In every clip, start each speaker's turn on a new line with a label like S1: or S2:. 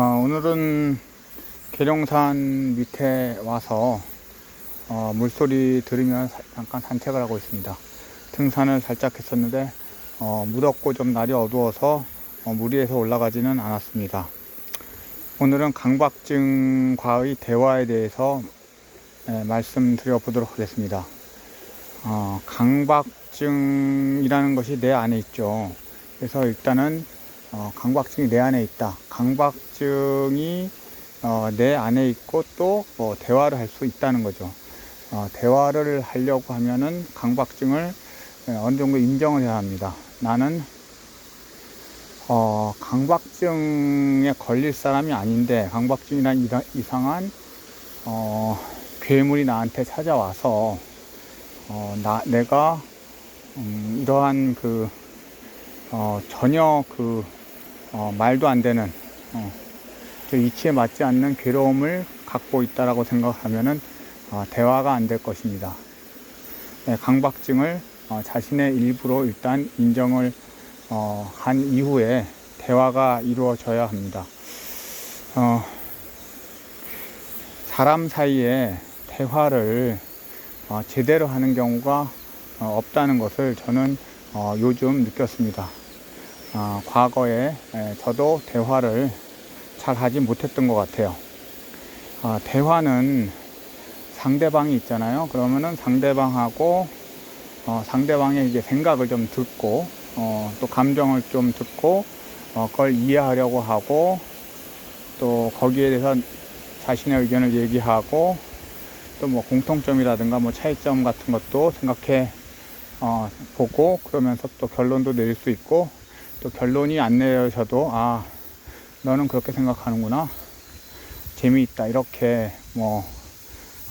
S1: 어, 오늘은 계룡산 밑에 와서 어, 물소리 들으며 사- 잠깐 산책을 하고 있습니다. 등산을 살짝 했었는데 어, 무덥고 좀 날이 어두워서 어, 무리해서 올라가지는 않았습니다. 오늘은 강박증과의 대화에 대해서 예, 말씀드려 보도록 하겠습니다. 어, 강박증이라는 것이 내 안에 있죠. 그래서 일단은 어, 강박증이 내 안에 있다. 강박증이 어, 내 안에 있고 또 어, 대화를 할 수 있다는 거죠. 어, 대화를 하려고 하면은 강박증을 예, 어느 정도 인정을 해야 합니다. 나는 어, 강박증에 걸릴 사람이 아닌데 강박증이란 이상한 어, 괴물이 나한테 찾아와서 어, 나 내가 음, 이러한 그 어, 전혀 그 어, 말도 안 되는 어, 저 이치에 맞지 않는 괴로움을 갖고 있다라고 생각하면은 어, 대화가 안 될 것입니다. 네, 강박증을 어, 자신의 일부로 일단 인정을 어, 한 이후에 대화가 이루어져야 합니다. 어, 사람 사이에 대화를 어, 제대로 하는 경우가 어, 없다는 것을 저는 어, 요즘 느꼈습니다. 어, 과거에 에, 저도 대화를 잘 하지 못했던 것 같아요. 어, 대화는 상대방이 있잖아요. 그러면은 상대방하고 어, 상대방의 이제 생각을 좀 듣고 어, 또 감정을 좀 듣고 어, 그걸 이해하려고 하고 또 거기에 대해서 자신의 의견을 얘기하고 또 뭐 공통점이라든가 뭐 차이점 같은 것도 생각해 어, 보고 그러면서 또 결론도 내릴 수 있고 또 결론이 안 내려져도 아 너는 그렇게 생각하는구나. 재미있다. 이렇게 뭐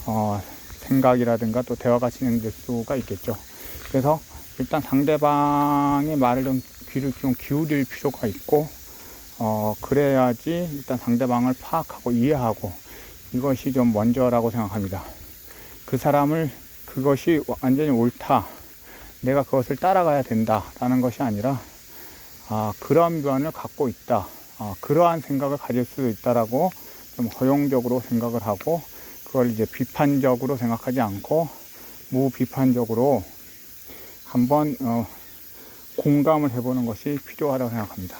S1: 어, 생각이라든가 또 대화가 진행될 수가 있겠죠. 그래서 일단 상대방의 말을 좀 귀를 좀 기울일 필요가 있고 어 그래야지 일단 상대방을 파악하고 이해하고 이것이 좀 먼저라고 생각합니다. 그 사람을 그것이 완전히 옳다. 내가 그것을 따라가야 된다라는 것이 아니라 아, 그런 면을 갖고 있다. 아, 그러한 생각을 가질 수도 있다라고 좀 허용적으로 생각을 하고 그걸 이제 비판적으로 생각하지 않고 무비판적으로 한번 어, 공감을 해보는 것이 필요하다고 생각합니다.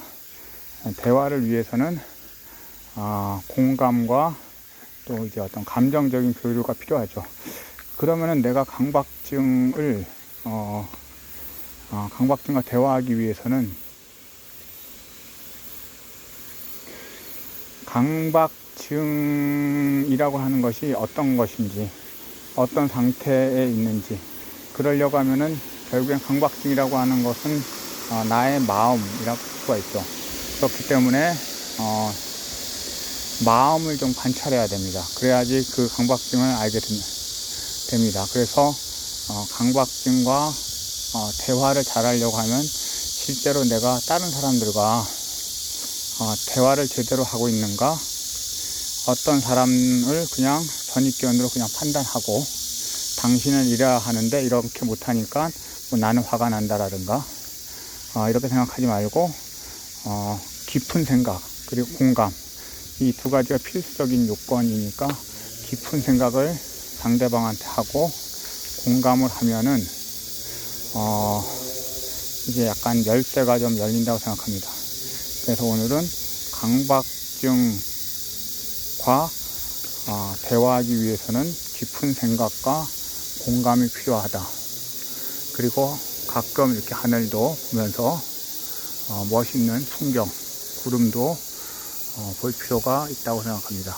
S1: 대화를 위해서는 아, 공감과 또 이제 어떤 감정적인 교류가 필요하죠. 그러면은 내가 강박증을 어, 어, 강박증과 대화하기 위해서는 강박증이라고 하는 것이 어떤 것인지, 어떤 상태에 있는지, 그러려고 하면은 결국엔 강박증이라고 하는 것은 어, 나의 마음이라고 할 수가 있죠. 그렇기 때문에 어, 마음을 좀 관찰해야 됩니다. 그래야지 그 강박증을 알게 됩니다. 그래서 어, 강박증과 어, 대화를 잘하려고 하면 실제로 내가 다른 사람들과 어, 대화를 제대로 하고 있는가? 어떤 사람을 그냥 선입견으로 그냥 판단하고 당신은 이래야 하는데 이렇게 못하니까 뭐 나는 화가 난다라든가? 어, 이렇게 생각하지 말고 어, 깊은 생각 그리고 공감. 이 두 가지가 필수적인 요건이니까 깊은 생각을 상대방한테 하고 공감을 하면은 어 이제 약간 열쇠가 좀 열린다고 생각합니다. 그래서 오늘은 강박증과 어, 대화하기 위해서는 깊은 생각과 공감이 필요하다. 그리고 가끔 이렇게 하늘도 보면서 어, 멋있는 풍경, 구름도 어, 볼 필요가 있다고 생각합니다.